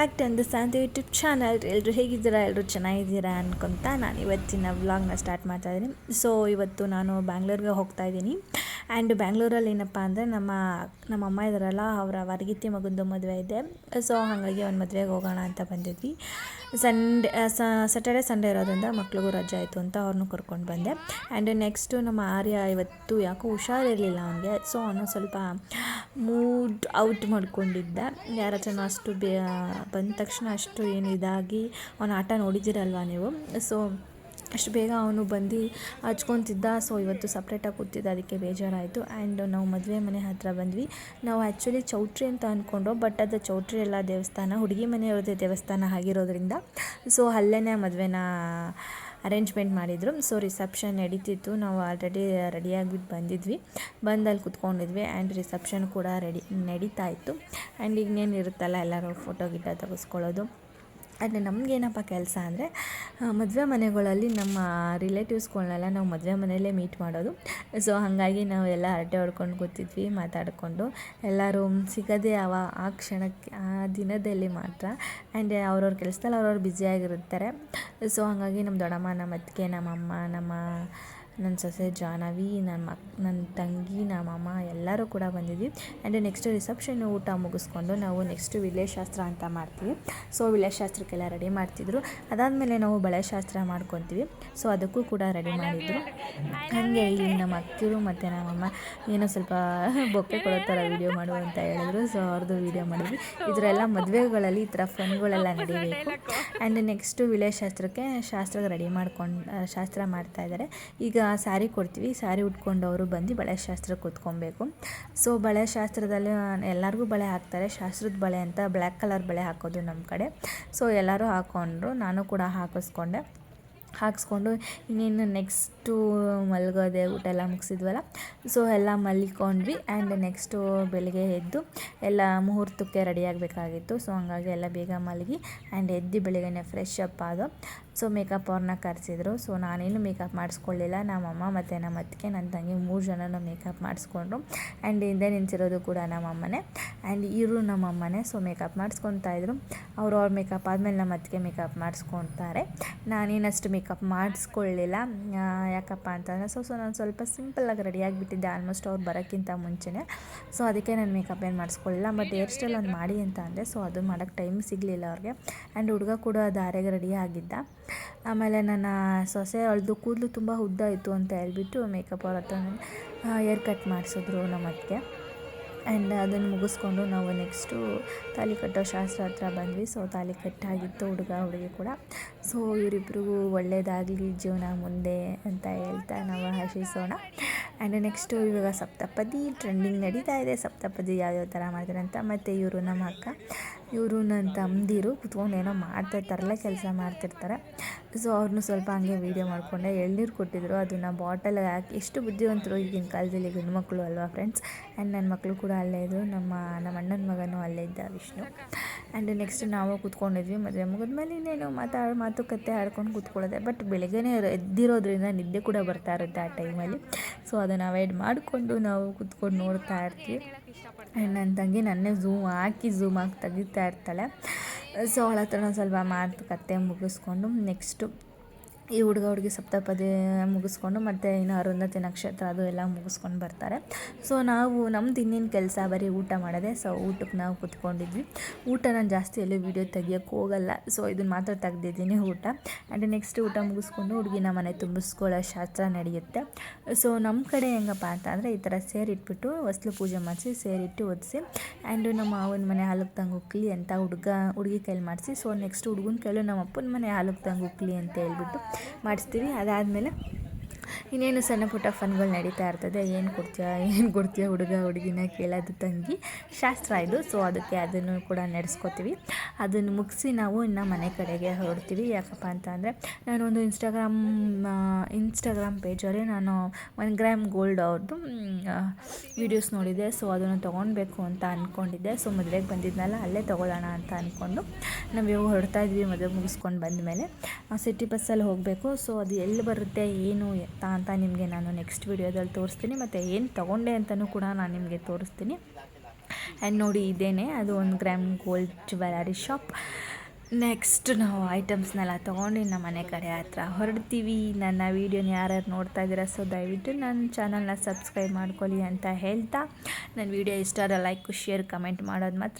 Back to ಅಂದ ಸಾಂತ YouTube channel ಎಲ್ಲರೂ ಹೇಗಿದ್ದೀರಾ? ಎಲ್ಲರೂ ಚೆನ್ನಾಗಿದ್ದೀರಾ ಅನ್ಕೊತ ನಾನು ಇವತ್ತಿನ ವ್ಲಾಗ್ನ ಸ್ಟಾರ್ಟ್ ಮಾಡ್ತಾ ಇದ್ದೀನಿ. ಸೊ ಇವತ್ತು ನಾನು ಬ್ಯಾಂಗ್ಳೂರಿಗೆ ಹೋಗ್ತಾ ಇದ್ದೀನಿ. ಆ್ಯಂಡ್ ಬ್ಯಾಂಗ್ಳೂರಲ್ಲಿ ಏನಪ್ಪ ಅಂದರೆ ನಮ್ಮ ನಮ್ಮ ಅಮ್ಮ ಇದ್ದಾರಲ್ಲ, ಅವರ ವರ್ಗಿತಿ ಮಗುಂದು ಮದುವೆ ಇದೆ. ಸೊ ಹಾಗಾಗಿ ಒಂದು ಮದುವೆಗೆ ಹೋಗೋಣ ಅಂತ ಬಂದಿದ್ವಿ. ಸಂಡೇ ಸ್ಯಾಟರ್ಡೆ ಸಂಡೇ ಇರೋದ್ರಿಂದ ಮಕ್ಳಿಗೂ ರಜೆ ಆಯಿತು ಅಂತ ಅವ್ರನ್ನೂ ಕರ್ಕೊಂಡು ಬಂದೆ. ಆ್ಯಂಡ್ ನೆಕ್ಸ್ಟು ನಮ್ಮ ಆರ್ಯ ಇವತ್ತು ಯಾಕೋ ಹುಷಾರಿರಲಿಲ್ಲ ಅವನಿಗೆ. ಸೊ ಅವನು ಸ್ವಲ್ಪ ಮೂಡ್ ಔಟ್ ಮಾಡ್ಕೊಂಡಿದ್ದ. ಯಾರ ಹತ್ರನೂ ಅಷ್ಟು ಬಂದ ತಕ್ಷಣ ಅಷ್ಟು ಏನು ಇದಾಗಿ, ಅವನ ಆಟ ನೋಡಿದ್ದೀರಲ್ವ ನೀವು? ಸೊ ಅಷ್ಟು ಬೇಗ ಅವನು ಬಂದು ಹಚ್ಕೊತಿದ್ದ. ಸೊ ಇವತ್ತು ಸಪ್ರೇಟಾಗಿ ಕೂತಿದ್ದ. ಅದಕ್ಕೆ ಬೇಜಾರಾಯಿತು. ಆ್ಯಂಡ್ ನಾವು ಮದುವೆ ಮನೆ ಹತ್ತಿರ ಬಂದ್ವಿ. ನಾವು ಆ್ಯಕ್ಚುಲಿ ಚೌಟ್ರಿ ಅಂತ ಅಂದ್ಕೊಂಡು ಬಟ್ ಅದು ಚೌಟ್ರಿ ಎಲ್ಲ ದೇವಸ್ಥಾನ. ಹುಡುಗಿ ಮನೆಯವ್ರದ್ದೇ ದೇವಸ್ಥಾನ ಆಗಿರೋದ್ರಿಂದ. ಸೊ ಅಲ್ಲೇ ಮದುವೆನ ಅರೇಂಜ್ಮೆಂಟ್ ಮಾಡಿದರು. ಸೊ ರಿಸೆಪ್ಷನ್ ನಡೀತಿತ್ತು. ನಾವು ಆಲ್ರೆಡಿ ರೆಡಿಯಾಗಿಬಿಟ್ಟು ಬಂದಿದ್ವಿ. ಬಂದು ಅಲ್ಲಿ ಕುತ್ಕೊಂಡಿದ್ವಿ. ಆ್ಯಂಡ್ ರಿಸೆಪ್ಷನ್ ಕೂಡ ರೆಡಿ ನಡೀತಾ ಇತ್ತು. ಆ್ಯಂಡ್ ಇನ್ನೇನು ಇರುತ್ತಲ್ಲ ಎಲ್ಲರೂ ಫೋಟೋ ಗಿಟ ತೆಗೆಸ್ಕೊಳ್ಳೋದು. ಆದರೆ ನಮಗೇನಪ್ಪ ಕೆಲಸ ಅಂದರೆ ಮದುವೆ ಮನೆಗಳಲ್ಲಿ ನಮ್ಮ ರಿಲೇಟಿವ್ಸ್ಗಳನ್ನೆಲ್ಲ ನಾವು ಮದುವೆ ಮನೆಯಲ್ಲೇ ಮೀಟ್ ಮಾಡೋದು. ಸೊ ಹಾಗಾಗಿ ನಾವು ಎಲ್ಲ ಹರಟೆ ಹೊಡ್ಕೊಂಡು ಕೂತಿದ್ವಿ, ಮಾತಾಡಿಕೊಂಡು. ಎಲ್ಲರೂ ಸಿಗೋದೇ ಅವ, ಆ ಕ್ಷಣಕ್ಕೆ, ಆ ದಿನದಲ್ಲಿ ಮಾತ್ರ. ಆ್ಯಂಡ್ ಅವ್ರವ್ರ ಕೆಲಸದಲ್ಲಿ ಅವ್ರವ್ರು ಬ್ಯುಸಿಯಾಗಿರ್ತಾರೆ ಸೊ ಹಾಗಾಗಿ ನಮ್ಮ ದೊಡ್ಡಮ್ಮ, ನಮ್ಮ ಅತ್ತಿಗೆ ನಮ್ಮಮ್ಮ ನಮ್ಮ ನನ್ನ ಸೊಸೆ ಜಾಹ್ನವಿ, ನನ್ನ ಮಕ್, ನನ್ನ ತಂಗಿ, ನಮ್ಮ ಅಮ್ಮ ಎಲ್ಲರೂ ಕೂಡ ಬಂದಿದ್ವಿ. ಆ್ಯಂಡ್ ನೆಕ್ಸ್ಟ್ ರಿಸೆಪ್ಷನ್ ಊಟ ಮುಗಿಸ್ಕೊಂಡು ನಾವು ನೆಕ್ಸ್ಟ್ ಶಾಸ್ತ್ರ ಅಂತ ಮಾಡ್ತೀವಿ. ಸೊ ಶಾಸ್ತ್ರಕ್ಕೆಲ್ಲ ರೆಡಿ ಮಾಡ್ತಿದ್ರು. ಅದಾದಮೇಲೆ ನಾವು ಬಳೆ ಶಾಸ್ತ್ರ ಮಾಡ್ಕೊತೀವಿ. ಸೊ ಅದಕ್ಕೂ ಕೂಡ ರೆಡಿ ಮಾಡಿದ್ರು. ಹಾಗೆ ಇಲ್ಲಿ ನಮ್ಮ ಅಕ್ಕಿರು ಮತ್ತು ನಮ್ಮಮ್ಮ ಏನೋ ಸ್ವಲ್ಪ ಬೊಕ್ಕೆ ಕೊಡೋ ಥರ ವೀಡಿಯೋ ಮಾಡು ಅಂತ ಹೇಳಿದ್ರು. ಸೊ ಅವ್ರದ್ದು ವೀಡಿಯೋ ಮಾಡಿದ್ವಿ. ಇದರೆಲ್ಲ ಮದುವೆಗಳಲ್ಲಿ ಈ ಥರ ಫನ್ಗಳೆಲ್ಲ ನಡಿಬೇಕು. ಆ್ಯಂಡ್ ನೆಕ್ಸ್ಟು ಶಾಸ್ತ್ರಕ್ಕೆ ಶಾಸ್ತ್ರ ರೆಡಿ ಮಾಡ್ಕೊಂಡು, ಶಾಸ್ತ್ರ ಮಾಡ್ತಾ ಇದ್ದಾರೆ. ಈಗ ಸ್ಯಾರಿ ಕೊಡ್ತೀವಿ, ಸ್ಯಾರಿ ಉಟ್ಕೊಂಡು ಅವರು ಬಂದು ಬಳೆ ಶಾಸ್ತ್ರ ಕೂತ್ಕೊಬೇಕು. ಸೊ ಬಳೆ ಶಾಸ್ತ್ರದಲ್ಲಿ ಎಲ್ಲರಿಗೂ ಬಳೆ ಹಾಕ್ತಾರೆ. ಶಾಸ್ತ್ರದ ಬಳೆ ಅಂತ, ಬ್ಲ್ಯಾಕ್ ಕಲರ್ ಬಳೆ ಹಾಕೋದು ನಮ್ಮ ಕಡೆ. ಸೊ ಎಲ್ಲರೂ ಹಾಕ್ಕೊಂಡ್ರು ನಾನು ಕೂಡ ಹಾಕಿಸ್ಕೊಂಡೆ. ಹಾಕ್ಸ್ಕೊಂಡು ಇನ್ನೇನು ನೆಕ್ಸ್ಟು ಮಲಗೋದೆ ಊಟ ಎಲ್ಲ ಮುಗಿಸಿದ್ವಲ್ಲ. ಸೊ ಎಲ್ಲ ಮಲ್ಕೊಂಡ್ವಿ ಆ್ಯಂಡ್ ನೆಕ್ಸ್ಟು ಬೆಳಗ್ಗೆ ಎದ್ದು ಎಲ್ಲ ಮುಹೂರ್ತಕ್ಕೆ ರೆಡಿ ಆಗಬೇಕಾಗಿತ್ತು. ಸೊ ಹಂಗಾಗಿ ಎಲ್ಲ ಬೇಗ ಮಲಗಿ ಆ್ಯಂಡ್ ಎದ್ದು ಬೆಳಗ್ಗೆ ಫ್ರೆಶ್ ಅಪ್ ಆದೋ ಸೊ ಮೇಕಪ್ ಅವ್ರನ್ನ ಕರೆಸಿದ್ರು. ಸೊ ನಾನೇನು ಮೇಕಪ್ ಮಾಡಿಸ್ಕೊಳ್ಳಿಲ್ಲ. ನಮ್ಮಮ್ಮ ಮತ್ತು ನಮ್ಮ ಅತ್ತಿಗೆ, ನನ್ನ ತಂಗಿ ಮೂರು ಜನನೂ ಮೇಕಪ್ ಮಾಡಿಸ್ಕೊಂಡ್ರು. ಆ್ಯಂಡ್ ಹಿಂದೆ ನಿಂತಿರೋದು ಕೂಡ ನಮ್ಮಮ್ಮನೇ ಆ್ಯಂಡ್ ಇವರು ನಮ್ಮಮ್ಮನೇ ಸೊ ಮೇಕಪ್ ಮಾಡಿಸ್ಕೊತಾ ಇದ್ರು. ಅವ್ರು ಅವ್ರ ಮೇಕಪ್ ಆದಮೇಲೆ ನಮ್ಮ ಅತ್ತಿಗೆ ಮೇಕಪ್ ಮಾಡಿಸ್ಕೊತಾರೆ. ನಾನೇನಷ್ಟು ಮೇಕಪ್ ಮಾಡಿಸ್ಕೊಳ್ಳಿಲ್ಲ ಯಾಕಪ್ಪ ಅಂತಂದರೆ ಸೊ ಸೊ ನಾನು ಸ್ವಲ್ಪ ಸಿಂಪಲ್ಲಾಗಿ ರೆಡಿಯಾಗಿಬಿಟ್ಟಿದ್ದೆ ಆಲ್ಮೋಸ್ಟ್ ಅವ್ರು ಬರೋಕ್ಕಿಂತ ಮುಂಚೆನೇ. ಸೊ ಅದಕ್ಕೆ ನಾನು ಮೇಕಪ್ ಏನು ಮಾಡಿಸ್ಕೊಳ್ಳಿಲ್ಲ ಬಟ್ ಹೇರ್ ಸ್ಟೈಲ್ ಒಂದು ಮಾಡಿ ಅಂತ ಅಂದೆ. ಸೊ ಅದು ಮಾಡೋಕ್ಕೆ ಟೈಮ್ ಸಿಗಲಿಲ್ಲ ಅವ್ರಿಗೆ. ಆ್ಯಂಡ್ ಹುಡುಗ ಕೂಡ ದಾರೆಗೆ ರೆಡಿ ಆಗಿದ್ದ. ಆಮೇಲೆ ನನ್ನ ಸೊಸೆ ಅಳ್ದು ಕೂದಲು ತುಂಬ ಉದ್ದ ಇತ್ತು ಅಂತ ಹೇಳ್ಬಿಟ್ಟು ಮೇಕಪ್ ಅವ್ರ ಹತ್ರ ಹೇರ್ ಕಟ್ ಮಾಡಿಸಿದ್ರು ನಮ್ಮ ಅತ್ತಿಗೆ. ಆ್ಯಂಡ್ ಅದನ್ನು ಮುಗಿಸ್ಕೊಂಡು ನಾವು ನೆಕ್ಸ್ಟು ತಾಲಿ ಕಟ್ಟೋ ಶಾಸ್ತ್ರ ಹತ್ರ ಬಂದ್ವಿ. ಸೊ ತಾಲಿ ಕಟ್ಟಾಗಿತ್ತು ಹುಡುಗ, ಹುಡುಗಿ ಕೂಡ. ಸೊ ಇವರಿಬ್ರಿಗೂ ಒಳ್ಳೆಯದಾಗಲಿ ಜೀವನ ಮುಂದೆ ಅಂತ ಹೇಳ್ತಾ ನಾವು ಆಶಿಸೋಣ. ಆ್ಯಂಡ್ ನೆಕ್ಸ್ಟು ಇವಾಗ ಸಪ್ತಪದಿ ಟ್ರೆಂಡಿಂಗ್ ನಡೀತಾ ಇದೆ. ಸಪ್ತಪದಿ ಯಾವ್ಯಾವ ಥರ ಮಾಡ್ತಾರೆ ಅಂತ. ಮತ್ತು ಇವರು ನಮ್ಮ ಅಕ್ಕ, ಇವರು ನನ್ನ ತಮ್ಮದಿರು ಕುತ್ಕೊಂಡು ಏನೋ ಮಾಡ್ತಾ ತರಲೆ ಕೆಲಸ ಮಾಡ್ತಿರ್ತಾರೆ. ಸೊ ಅವ್ರನ್ನೂ ಸ್ವಲ್ಪ ಹಾಗೆ ವೀಡಿಯೋ ಮಾಡಿಕೊಂಡೆ. ಎಳ್ನೀರು ಕೊಟ್ಟಿದ್ರು, ಅದನ್ನು ಬಾಟಲ್ ಹಾಕಿ, ಎಷ್ಟು ಬುದ್ಧಿವಂತರು ಈಗಿನ ಕಾಲದಲ್ಲಿ ಗಂಡು ಮಕ್ಕಳು ಅಲ್ವಾ ಫ್ರೆಂಡ್ಸ್ ಆ್ಯಂಡ್ ನನ್ನ ಮಕ್ಕಳು ಕೂಡ ಅಲ್ಲೇ ಇದ್ದರು ನಮ್ಮ ನಮ್ಮ ಅಣ್ಣನ ಮಗನೂ ಅಲ್ಲೇ ಇದ್ದ ವಿಷ್ಣು. ಆ್ಯಂಡ್ ನೆಕ್ಸ್ಟ್ ನಾವು ಕೂತ್ಕೊಂಡಿದ್ವಿ, ಮದುವೆ ಮುಗಿದ್ಮೇಲೆ ಇನ್ನೇನು ಮಾತಾ, ಮಾತುಕತೆ ಆಡ್ಕೊಂಡು ಕೂತ್ಕೊಳ್ಳೋದೆ. ಬಟ್ ಬೆಳಗ್ಗೆನೇ ಎದ್ದಿರೋದ್ರಿಂದ ನಿದ್ದೆ ಕೂಡ ಬರ್ತಾ ಇರುತ್ತೆ ಆ ಟೈಮಲ್ಲಿ ಸೊ ಅದನ್ನು ಅವಾಯ್ಡ್ ಮಾಡಿಕೊಂಡು ನಾವು ಕೂತ್ಕೊಂಡು ನೋಡ್ತಾ ಇರ್ತೀವಿ. ಆ್ಯಂಡ್ ನನ್ನ ತಂಗಿ ನನ್ನೇ ಝೂಮ್ ಹಾಕಿ ಝೂಮ್ ಹಾಕಿ ತೆಗಿತಾ ಇರ್ತಾಳೆ. ಸೊ ಅವಳ ಹತ್ರ ಸ್ವಲ್ಪ ಮಾತುಕತೆ ಮುಗಿಸ್ಕೊಂಡು ನೆಕ್ಸ್ಟು ಈ ಹುಡುಗ ಹುಡುಗಿ ಸಪ್ತಪದಿ ಮುಗಿಸ್ಕೊಂಡು ಮತ್ತು ಇನ್ನು ಅರುಂಧತಿ ನಕ್ಷತ್ರ ಅದು ಎಲ್ಲ ಮುಗಿಸ್ಕೊಂಡು ಬರ್ತಾರೆ. ಸೊ ನಾವು ನಮ್ದು ಇನ್ನೇನು ಕೆಲಸ ಬರೀ ಊಟ ಮಾಡೋದೆ ಸೊ ಊಟಕ್ಕೆ ನಾವು ಕುತ್ಕೊಂಡಿದ್ವಿ. ಊಟ ನಾನು ಜಾಸ್ತಿ ಎಲ್ಲೂ ವೀಡಿಯೋ ತೆಗಿಯೋಕ್ಕೆ ಹೋಗಲ್ಲ. ಸೊ ಇದನ್ನು ಮಾತ್ರ ತೆಗ್ದಿದ್ದೀನಿ ಊಟ. ಆ್ಯಂಡ್ ನೆಕ್ಸ್ಟ್ ಊಟ ಮುಗಿಸ್ಕೊಂಡು ಹುಡುಗಿನ ಮನೆ ತುಂಬಿಸ್ಕೊಳ್ಳೋ ಶಾಸ್ತ್ರ ನಡೆಯುತ್ತೆ. ಸೊ ನಮ್ಮ ಕಡೆ ಹೆಂಗಪ್ಪ ಅಂತಂದರೆ ಈ ಥರ ಸೇರಿಟ್ಬಿಟ್ಟು ಹೊಸ್ಲು ಪೂಜೆ ಮಾಡಿಸಿ, ಸೇರಿಟ್ಟು ಒದಿಸಿ ಆ್ಯಂಡ್ ನಮ್ಮ ಅವನ ಮನೆ ಹಾಲಕ್ಕೆ ತಂಗೆ ಉಕ್ಲಿ ಅಂತ ಹುಡುಗ, ಹುಡುಗಿ ಕೈಲಿ ಮಾಡಿಸಿ. ಸೊ ನೆಕ್ಸ್ಟ್ ಹುಡುಗನ ಕೈಲು ನಮ್ಮ ಅಪ್ಪನ ಮನೆ ಹಾಲಕ್ಕೆ ತಂಗೆ ಉಕ್ಲಿ ಅಂತ ಹೇಳ್ಬಿಟ್ಟು ಮಾಡಿಸ್ತೀವಿ. ಅದಾದಮೇಲೆ ಇನ್ನೇನು ಸಣ್ಣ ಪುಟ್ಟ ಫನ್ಗಳು ನಡೀತಾ ಇರ್ತದೆ. ಏನು ಕೊಡ್ತೀಯಾ ಏನು ಕೊಡ್ತೀಯಾ ಹುಡುಗ, ಹುಡುಗಿನ ಕೇಳೋದು ತಂಗಿ. ಶಾಸ್ತ್ರ ಇದು. ಸೊ ಅದಕ್ಕೆ ಅದನ್ನು ಕೂಡ ನಡೆಸ್ಕೋತೀವಿ. ಅದನ್ನು ಮುಗಿಸಿ ನಾವು ಇನ್ನು ಮನೆ ಕಡೆಗೆ ಹೊರಡ್ತೀವಿ. ಯಾಕಪ್ಪ ಅಂತ ಅಂದರೆ ನಾನೊಂದು ಇನ್ಸ್ಟಾಗ್ರಾಮ್ ಇನ್ಸ್ಟಾಗ್ರಾಮ್ ಪೇಜಲ್ಲಿ ನಾನು ಒನ್ ಗ್ರಾಮ್ ಗೋಲ್ಡ್ ಅವ್ರದ್ದು ವೀಡಿಯೋಸ್ ನೋಡಿದೆ. ಸೊ ಅದನ್ನು ತೊಗೊಳ್ಬೇಕು ಅಂತ ಅಂದ್ಕೊಂಡಿದ್ದೆ ಸೊ ಮದುವೆಗೆ ಬಂದಿದ್ನಲ್ಲ, ಅಲ್ಲೇ ತೊಗೊಳ್ಳೋಣ ಅಂತ ಅಂದ್ಕೊಂಡು ನಾವು ಇವಾಗ ಹೊರಡ್ತಾ ಇದ್ವಿ. ಮದುವೆ ಮುಗಿಸ್ಕೊಂಡು ಬಂದಮೇಲೆ ಸಿಟಿ ಬಸ್ಸಲ್ಲಿ ಹೋಗಬೇಕು. ಸೊ ಅದು ಎಲ್ಲಿ ಬರುತ್ತೆ, ಏನು ಎತ್ತ ಅಂತ ನಿಮಗೆ ನಾನು ನೆಕ್ಸ್ಟ್ ವಿಡಿಯೋದಲ್ಲಿ ತೋರಿಸ್ತೀನಿ. ಮತ್ತು ಏನು ತೊಗೊಂಡೆ ಅಂತಲೂ ಕೂಡ ನಾನು ನಿಮಗೆ ತೋರಿಸ್ತೀನಿ. ಆ್ಯಂಡ್ ನೋಡಿ ಇದೇನೆ, ಅದು ಒಂದು gram gold jewellery shop next ನಾವು ಐಟಮ್ಸ್ನೆಲ್ಲ ತೊಗೊಂಡು ನಮ್ಮ ಮನೆ ಕಡೆ ಹತ್ರ ಹೊರಡ್ತೀವಿ. ನನ್ನ ವೀಡಿಯೋನ ಯಾರ್ಯಾರು ನೋಡ್ತಾ ಇದ್ದೀರಾ ಸೊ ದಯವಿಟ್ಟು ನನ್ನ ಚಾನಲ್ನ ಸಬ್ಸ್ಕ್ರೈಬ್ ಮಾಡ್ಕೊಳ್ಳಿ ಅಂತ ಹೇಳ್ತಾ. ನನ್ನ ವೀಡಿಯೋ ಇಷ್ಟ ಆದರೆ ಲೈಕ್ ಶೇರ್ ಕಮೆಂಟ್ ಮಾಡೋದು ಮಾತ್ರ